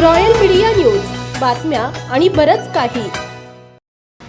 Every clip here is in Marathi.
Royal media news. बातम्या आणि बरंच काही.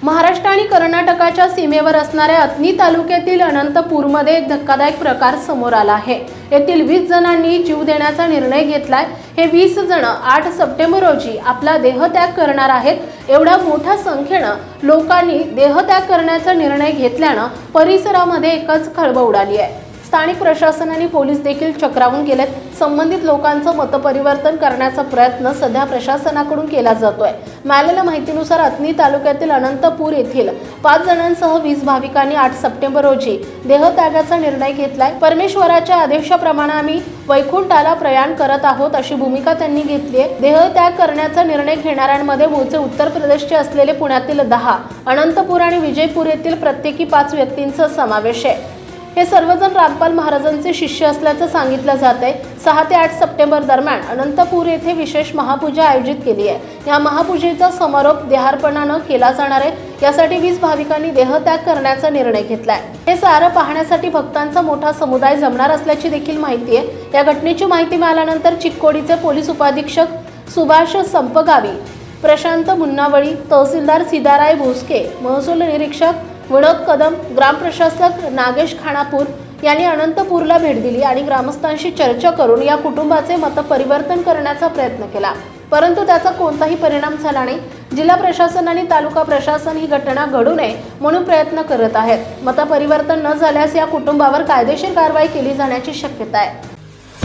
महाराष्ट्र आणि कर्नाटकाच्या सीमेवर असणाऱ्या अत्नी तालुक्यातील अनंतपूरमध्ये एक धक्कादायक प्रकार समोर आला आहे. येथील वीस जणांनी जीव देण्याचा निर्णय घेतलाय. हे वीस जण आठ सप्टेंबर रोजी आपला देहत्याग करणार आहेत. एवढ्या मोठ्या संख्येनं लोकांनी देहत्याग करण्याचा निर्णय घेतल्यानं परिसरामध्ये एकच खळबळ उडाली आहे. स्थानिक प्रशासन आणि पोलीस देखील चक्रावून गेलेत. संबंधित लोकांचं मतपरिवर्तन करण्याचा प्रयत्न सध्या प्रशासनाकडून केला जातोय. मिळालेल्या माहितीनुसार अत्नी तालुक्यातील अनंतपूर येथील पाच जणांसह वीस भाविकांनी आठ सप्टेंबर रोजी देहत्यागाचा निर्णय घेतलाय. परमेश्वराच्या आदेशाप्रमाणे आम्ही वैकुंठाला प्रयाण करत आहोत अशी भूमिका त्यांनी घेतली आहे देहत्याग करण्याचा निर्णय घेणाऱ्यांमध्ये मूळचे उत्तर प्रदेशचे असलेले पुण्यातील दहा अनंतपूर आणि विजयपूर येथील प्रत्येकी पाच व्यक्तींचा समावेश आहे. हे सर्वजण रामपाल महाराजांचे शिष्य असल्याचं सांगितलं जात आहे. सहा ते आठ सप्टेंबर दरम्यान अनंतपूर येथे विशेष महापूजा आयोजित केली आहे. या महापूजेचा समारोप देहार्पणानं केला जाणार आहे. यासाठी वीस भाविकांनी देहत्याग करण्याचा निर्णय घेतलाय. हे सारं पाहण्यासाठी भक्तांचा मोठा समुदाय जमणार असल्याची देखील माहिती आहे. या घटनेची माहिती मिळाल्यानंतर चिक्कोडीचे पोलीस उपाधीक्षक सुभाष संपगावी प्रशांत मुन्नावळी तहसीलदार सिदाराय भोसके महसूल निरीक्षक विनोद कदम ग्रामप्रशासक नागेश खानापूर यांनी अनंतपूरला भेट दिली आणि ग्रामस्थांशी चर्चा करून या कुटुंबाचे मतपरिवर्तन करण्याचा प्रयत्न केला. परंतु त्याचा कोणताही परिणाम झाला नाही. जिल्हा प्रशासन आणि तालुका प्रशासन ही घटना घडू नये म्हणून प्रयत्न करत आहेत. मतपरिवर्तन न झाल्यास या कुटुंबावर कायदेशीर कारवाई केली जाण्याची शक्यता आहे.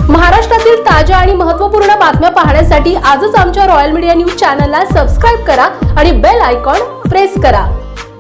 महाराष्ट्रातील ताज्या आणि महत्त्वपूर्ण बातम्या पाहण्यासाठी आजच आमच्या रॉयल मीडिया न्यूज चॅनलला सबस्क्राईब करा आणि बेल आयकॉन प्रेस करा.